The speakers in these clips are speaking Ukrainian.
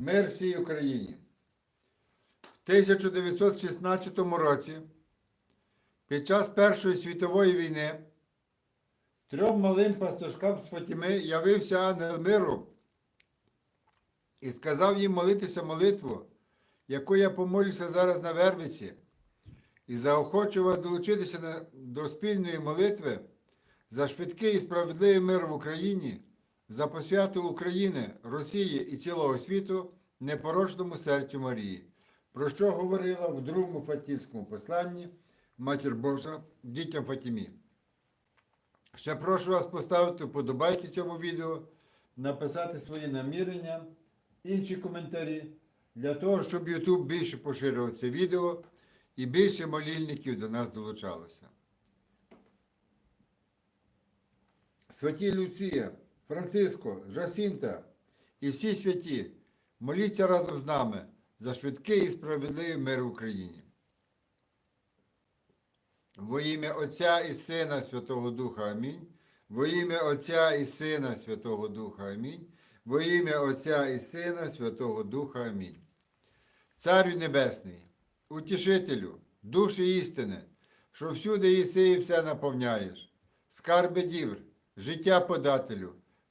Мир всій Україні. В 1916 році, під час Першої світової війни, трьом малим пастушкам з Фатіми явився ангел миру і сказав їм молитися молитву, яку я помолюся зараз на Вервиці, і заохочу вас долучитися до спільної молитви за швидкий і справедливий мир в Україні, за посвяту України, Росії і цілого світу непорочному серцю Марії, про що говорила в другому Фатівському посланні Матір Божа дітям Фатімі. Ще прошу вас поставити вподобайки цьому відео, написати свої намірення, інші коментарі, для того, щоб YouTube більше поширював це відео і більше молільників до нас долучалося. Святі Люція, Франциско, Жасінта і всі святі, моліться разом з нами за швидкий і справедливий мир в Україні. Во ім'я Отця і Сина Святого Духа Амінь. Во ім'я Отця і Сина Святого Духа Амінь. Во ім'я Отця і Сина Святого Духа Амінь. Царю Небесний, утішителю, душі істини, що всюди єси і все наповняєш, скарби дівр, життя подателю,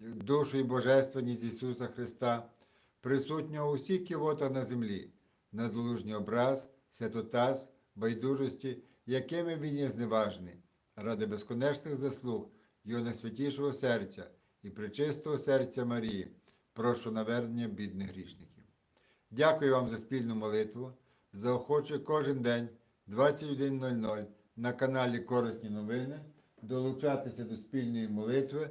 душу і божественність Ісуса Христа, присутнього у всіх ківотах на землі, надолужній образ, святотаз, байдужості, якими він є зневажний, ради безконечних заслуг Його найсвятішого серця і пречистого серця Марії, прошу навернення бідних грішників. Дякую вам за спільну молитву. Заохочую кожен день 21.00 на каналі Корисні новини долучатися до спільної молитви